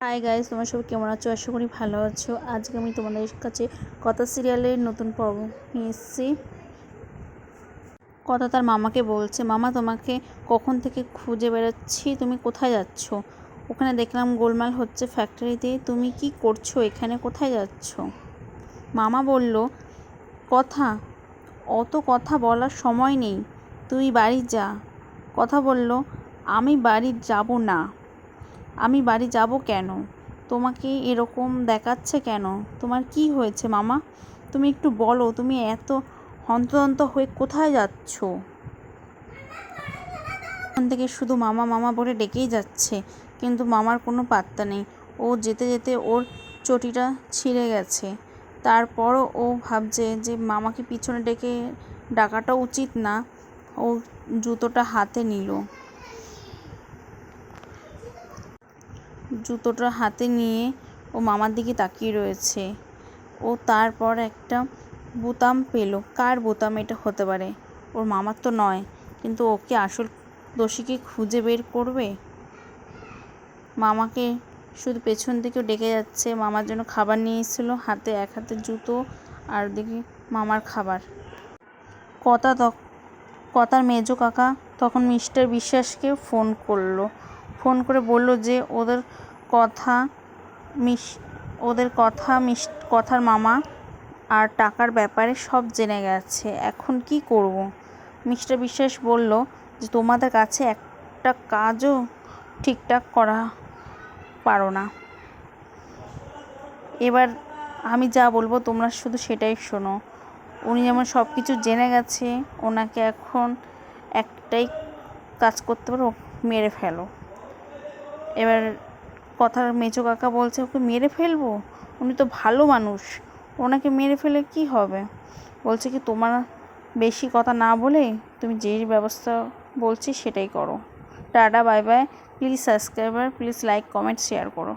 Hi guys, তোমার সব কেমন আছো? আশা করি ভালো আছো। আজকে আমি তোমাদের কাছে কথা সিরিয়ালের নতুন পর্ব নিয়ে এসেছি। কথা তার মামাকে বলছে, মামা, তোমাকে কখন থেকে খুঁজে বেড়াচ্ছি? তুমি কোথায় যাচ্ছ? ওখানে দেখলাম গোলমাল হচ্ছে ফ্যাক্টরিতে তুমি কি করছ? এখানে কোথায় যাচ্ছ? মামা বলল, কথা, অত কথা বলার সময় নেই। তুই বাড়ি যা। কথা বলল, আমি বাড়ি যাব না। আমি বাড়ি যাব কেন? তোমাকে এরকম দেখাচ্ছে কেন? তোমার কি হয়েছে মামা? তুমি একটু বলো, তুমি এত হন্তদন্ত হয়ে কোথায় যাচ্ছ? ওখান থেকে শুধু মামা মামা বলে ডেকেই যাচ্ছে, কিন্তু মামার কোনো পাত্তা নেই। ও যেতে যেতে ওর চটিটা ছিঁড়ে গেছে। তারপরও ও ভাবছে যে মামাকে পিছনে ডেকে ডাকাটা উচিত না। ও জুতোটা হাতে নিল। জুতোটা হাতে নিয়ে ও মামার দিকে তাকিয়ে রয়েছে। ও তারপর একটা বোতাম পেল। কার বোতাম এটা হতে পারে? ওর মামার তো নয়, কিন্তু ওকে আসল দোষীকে খুঁজে বের করবে? মামাকে শুধু পেছন থেকেও ডেকে যাচ্ছে। মামার জন্য খাবার নিয়ে হাতে এক হাতে জুতো আর দিকে মামার খাবার। কথা কথার মেজো কাকা তখন মিস্টার বিশ্বাসকে ফোন করল। ফোন করে বলল যে ওদের কথা মিস, ওদের কথা মিস, কথার মামা আর টাকার ব্যাপারে সব জেনে গেছে, এখন কি করব? মিস্টার বিশ্বাস বলল যে তোমাদের কাছে একটা কাজও ঠিকঠাক করা পারো না। এবার আমি যা বলব তোমরা শুধু সেটাই শোনো। উনি যেমন সব কিছু জেনে গেছে, ওনাকে এখন একটাই কাজ করতে পারো, মেরে ফেলো। এবার কথার মেজো কাকা বলছে, ওকে মেরে ফেলব? উনি তো ভালো মানুষ। ওনাকে মেরে ফেলে কি হবে? বলছে কি, তোমার বেশি কথা না বলে তুমি যে ব্যবস্থা বলছি সেটাই করো। Tata, bye bye. Please subscriber please like comment share করো।